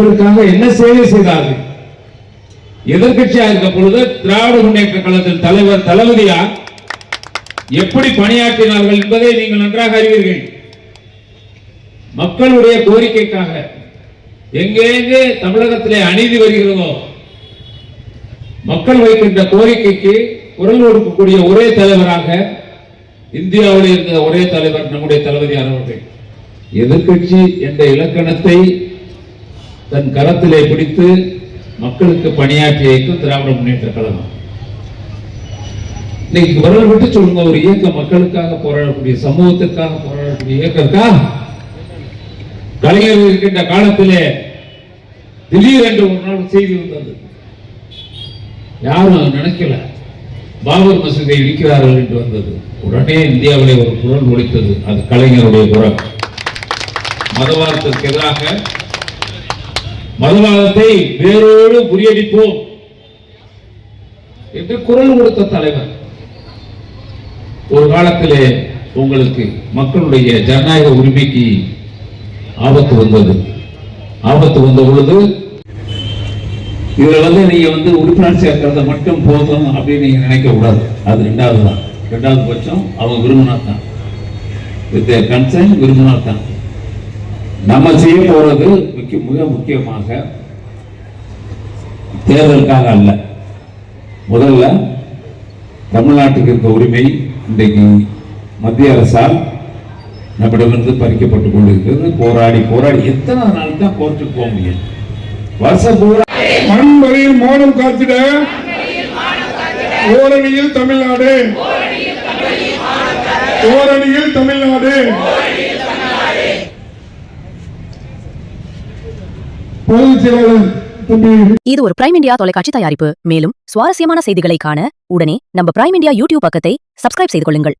மக்களுக்காக என்ன சேவை செய்தார்கள்? எதிர்க்கட்சியா இருக்க பொழுது திராவிட முன்னேற்ற கழகத்தின் தலைவர் தளபதியா எப்படி பணியாற்றினார்கள் என்பதை நீங்கள் நன்றாக அறிவீர்கள். மக்களுடைய கோரிக்கைக்காக எங்கெங்கே தமிழகத்திலே அநீதி வருகிறதோ மக்கள் வைக்கின்ற கோரிக்கைக்கு குரல் கொடுக்கக்கூடிய ஒரே தலைவராக இந்தியாவில் இருந்த ஒரே தலைவர் நம்முடைய தளபதியார் அவர்கள். எதிர்கட்சி என்ற இலக்கணத்தை தன் கரத்திலே பிடித்து மக்களுக்கு பணியாற்றிய இயக்கம் திராவிட முன்னேற்ற கழகம். இன்னைக்கு விரல் விட்டு சொல்லுங்க ஒரு இயக்கம் மக்களுக்காக போராடக்கூடிய சமூகத்திற்காக போராடக்கூடிய இயக்கத்தா கலைஞர் இருக்கின்ற காலத்திலே திடீரென்று ஒரு நாள் செய்தி வந்தது. யாரும் நினைக்கல. பாபர் மசூதியை இடிக்கிறார்கள் என்று வந்தது. உடனே இந்தியாவிலே ஒரு குரல் ஒழித்தது அது கலைஞருடைய குரல். மதவாதத்திற்கு எதிராக மதவாதத்தை வேரோடு முறியடிப்போம் என்று குரல் கொடுத்த தலைவர். ஒரு காலத்திலே உங்களுக்கு மக்களுடைய ஜனநாயக உரிமைக்கு ஆபத்து வந்தது. ஆபத்து வந்த பொழுது இதுல வந்து நீங்க வந்து உறுப்பினர் சேர்க்கறதை மட்டும் போதும் அப்படின்னு நீங்க நினைக்க கூடாது அது ரெண்டாவது தான். ரெண்டாவது பட்சம் அவங்க விரும்பினா தான் வித் கன்சர்ன் விரும்பினா தான் நம்ம செய்ய போறது முக்கிய மிக முக்கியமாக தேர்தலுக்காக அல்ல. முதல்ல தமிழ்நாட்டுக்கு இருக்க உரிமை இன்றைக்கு மத்திய அரசால் நம்மிடமிருந்து பறிக்கப்பட்டு கொண்டிருக்கிறது. போராடி போராடி எத்தனை நாள் தான் கோர்ட்டுக்கு போக முடியும்? வருஷம் பூரா மண் மௌனம் காத்திட ஓரணியில் தமிழ்நாடு. ஓரணியில் தமிழ்நாடு. இது ஒரு பிரைம் இந்தியா தொலைக்காட்சி தயாரிப்பு. மேலும் சுவாரஸ்யமான செய்திகளை காண உடனே நம்ம பிரைம் இந்தியா யூடியூப் பக்கத்தை சப்ஸ்கிரைப் செய்து கொள்ளுங்கள்.